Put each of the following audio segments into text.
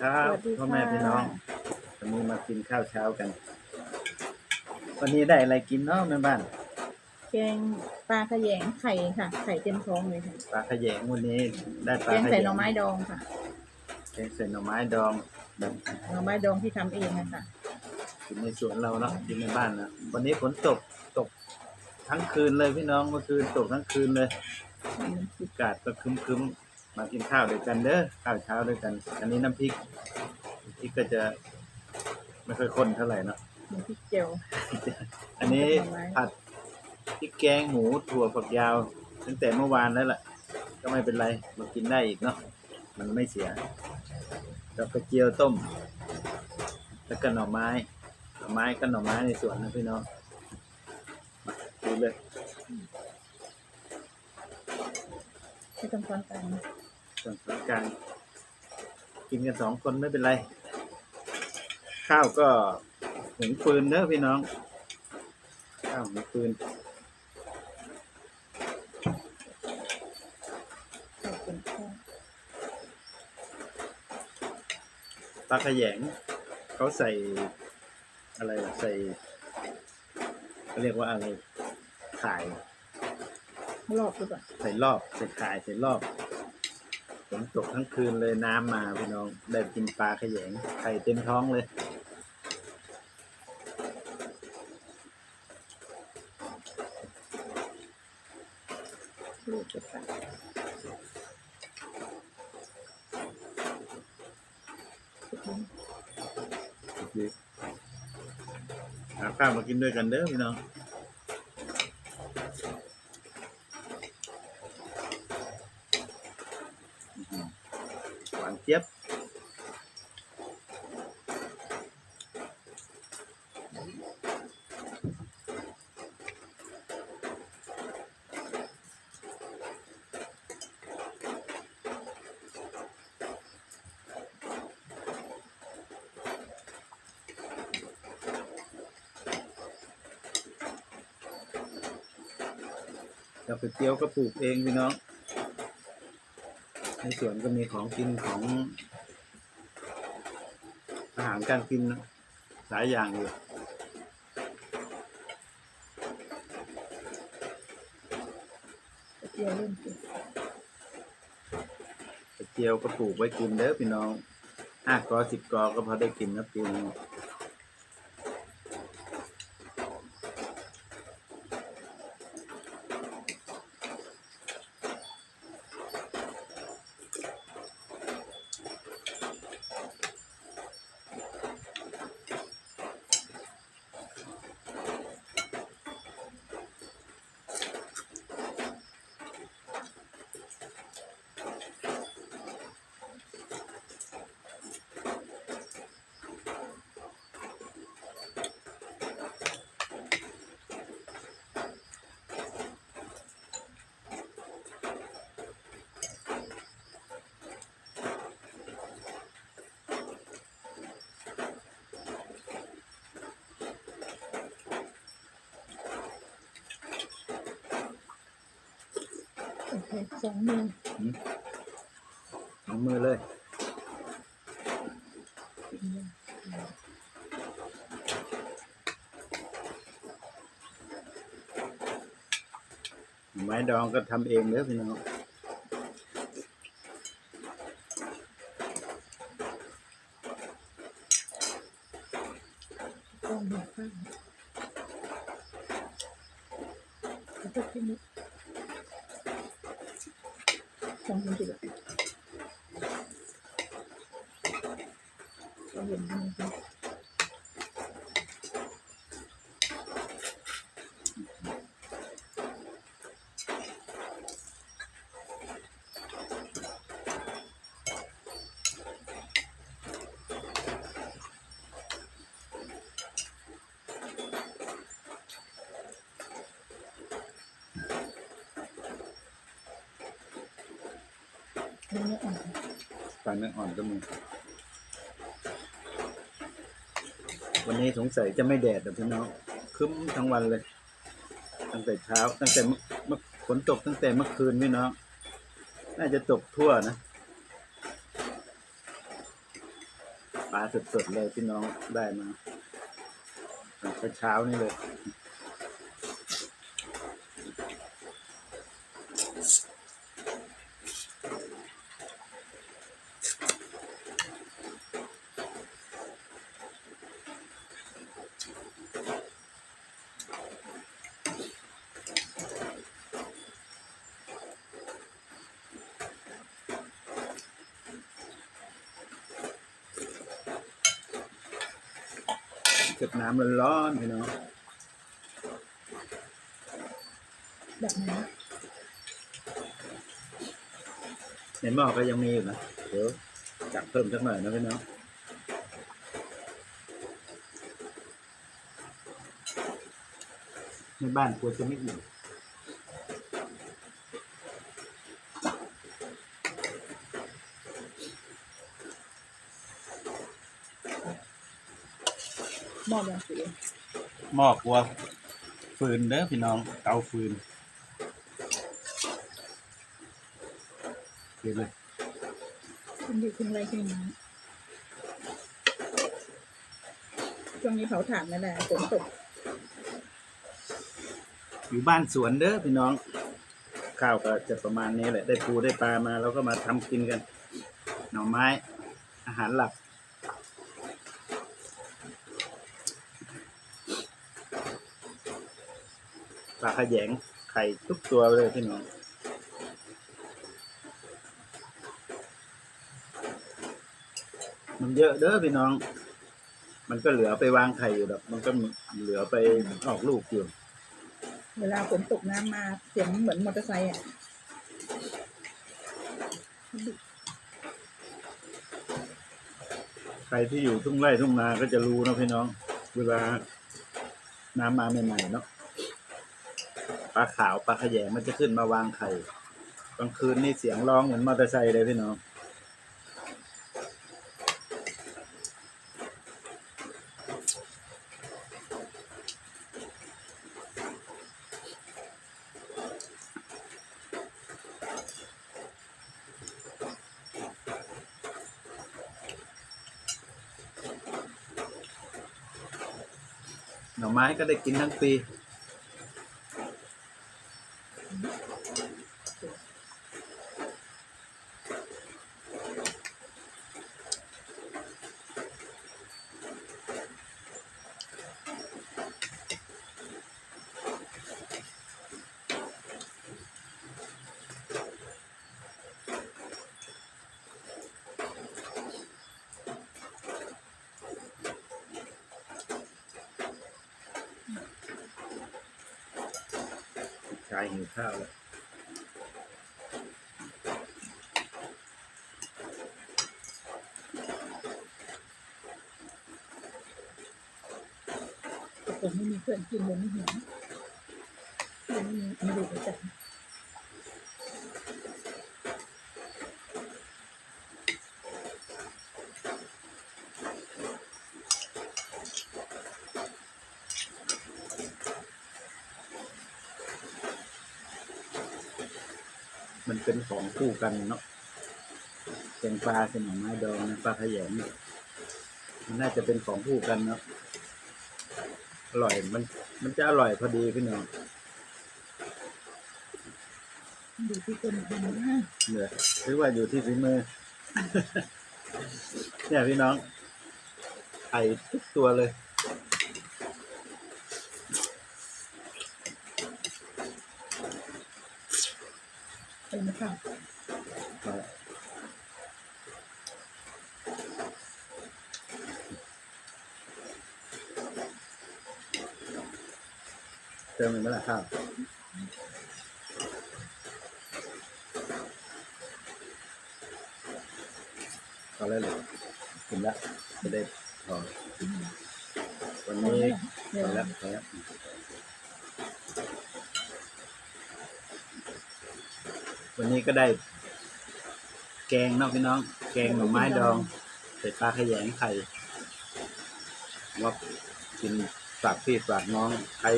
ครับสวัสดีพ่อแม่ค่ะ พี่น้องวันนี้มากินข้าวเช้ากัน วันนี้ได้อะไรกินเนาะแม่บ้านแกงปลาขยงไข่ค่ะ ไข่เต็มท้องเลยค่ะปลาขยงวันนี้ได้ปลาแกงขยใส่งหน่อไม้ดองค่ะ แกงใส่หน่อไม้ดองแบบหน่อไม้ดองที่ทำเองนะคะกินในสวนเราเนาะกินในบ้านนะวันนี้ฝนตกตกทั้งคืนเลยพี่น้องเมื่อคืนตกทั้งคืนเลยอากาศก็ครึ้มๆ มากินข้าวด้วยกันเด้อข้าวเช้าด้วยกัน อันนี้น้ำพริกน้ำพริกก็จะไม่ค่อยข้นเท่าไหร่เนาะมีพริกเจียวอันนี้หน่อไม้ผัดพริกแกงหมูถั่วฝักยาว ตั้งแต่เมื่อวานแล้วล่ะ ก็ไม่เป็นไรมากินได้อีกเนาะมันไม่เสียดอกกระเจียวต้ม แล้วก็หน่อไม้หน่อไม้ก็หน่อไม้ในสวนนะพี่น้องมาดูเลยที่ทำซ้อนกัน ส่วนสถานกินกันสองคนไม่เป็นไร ข้าวก็หุงฟืนเนอะพี่น้อง ข้าวหุงฟืนไข่เต็มท้องปลาขยงเขาใส่อะไรใส่เขาเรียกว่าอะไรข่ายรอบหรือเปล่าใส่รอบใส่ข่ายใส่รอบ นตกทั้งคืนเลยน้ำมาพี่น้อง ได้กินปลาขยงไข่เต็มท้องเลย ลูกจะตัดหาข้าวมากินด้วยกันเด้อพี่น้องอื้อหือหวานเจี๊ยบดอกกระเจียวก็ปลูกเองพี่น้อง ในสวนก็มีของกินของ อาหารการกินหลายอย่างอยู่กระเจียวเล่นสิกระเจียวก็ปลูกไว้กินเด้อพี่น้องห้ากอสิบกอก็พอได้กินนะปี สองมือสองมือเลยไม้ดองก็ทำเองเลยพี่น้องหัวข้างแล้วก็ที่นี้ สอ เนื้ออ่อนปลาเนื้ออ่อนก็มีวันนี้สงสัยจะไม่แดดหรอกพี่น้องคึ้มทั้งวันเลย ตั้งแต่เช้า ตั้งแต่เมื่อฝนตกตั้งแต่เมื่อคืนพี่น้องน่าจะตกทั่วนะปลาสดๆเลยพี่น้องได้มาเช้านี่เลย เก็บน้ำร้อนๆพี่น้องแบบไหนในหม้อก็ยังมีอยู่นะเดี๋ยวจับเพิ่มสักหน่อยนะพี่น้องในบ้านกลัวจะไม่อิ่ม ม้อแบบสีหม้อกลัวฟืนเด้อพี่น้องเตาฟืนเดี๋ยวเลยคุณอยู่คุณอะไรคุณมาช่วงนี้เผาถ่านนั่นแหละฝนตกอยู่บ้านสวนเด้อพี่น้อง ข้าวก็จะประมาณนี้แหละ ได้ปูได้ปลามาเราก็มาทำกินกัน หน่อไม้ อาหารหลัก ปลาขยงไข่ทุกตัวเลยพี่น้องมันเยอะเด้อพี่น้อง มันก็เหลือไปวางไข่อยู่แบบมันก็เหลือไปออกลูกอยู่ เวลาฝนตกน้ำมาเสียงเหมือนมอเตอร์ไซค์อะใครที่อยู่ทุ่งไร่ทุ่งนาก็จะรู้นะพี่น้อง เวลาน้ำมาใหม่ๆเนาะ ปลาขาวปลาขยงมันจะขึ้นมาวางไข่กลางคืนนี่เสียงร้องเหมือนมอเตอร์ไซค์เลยพี่น้องหน่อไม้ก็ได้กินทั้งปีายหิวข้าวแล้วผมไม่มีเพื่อนกินเลยไม่เห็นเพื่อนไม่มีอันดูประจัก มันเป็นของคู่กันเนาะแกงปลาเป็นหน่อไม้ดองนะปลาขยงเนี่ยมันน่าจะเป็นของคู่กันเนาะอร่อยมัน มันจะอร่อยพอดีพี่น้องดูที่คนทำนะเหนือหรือว่าอยู่ที่ฝีมือ เนี่ยพี่น้องไข่ทุกตัวเลย เป็นไหมคะเติมอีกไหมล่ะข้าวพอแล้วเลยกินแล้วจะได้พอวันนี้เดี๋ยวพอแล้วพอแล้ว วันนี้ก็ได้ แกงนาะพี่น้อง แกงหน่อไม้ดองใส่ปลาขยงไข่ว่ากินฝากพี่ฝากน้องใคร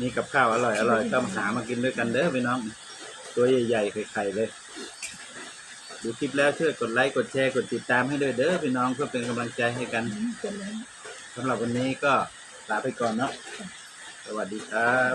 มีกับข้าวอร่อยอร่อยก็มาหามากินด้วยกันเด้อพี่น้อง ตัวใหญ่ๆไข่ๆเลย ดูคลิปแล้วช่วยกดไลค์กดแชร์กดติดตามให้ด้วยเด้อพี่น้องเพื่อเป็นกำลังใจให้กันสำหรับวันนี้ก็ลาไปก่อนเนาะสวัสดีครับ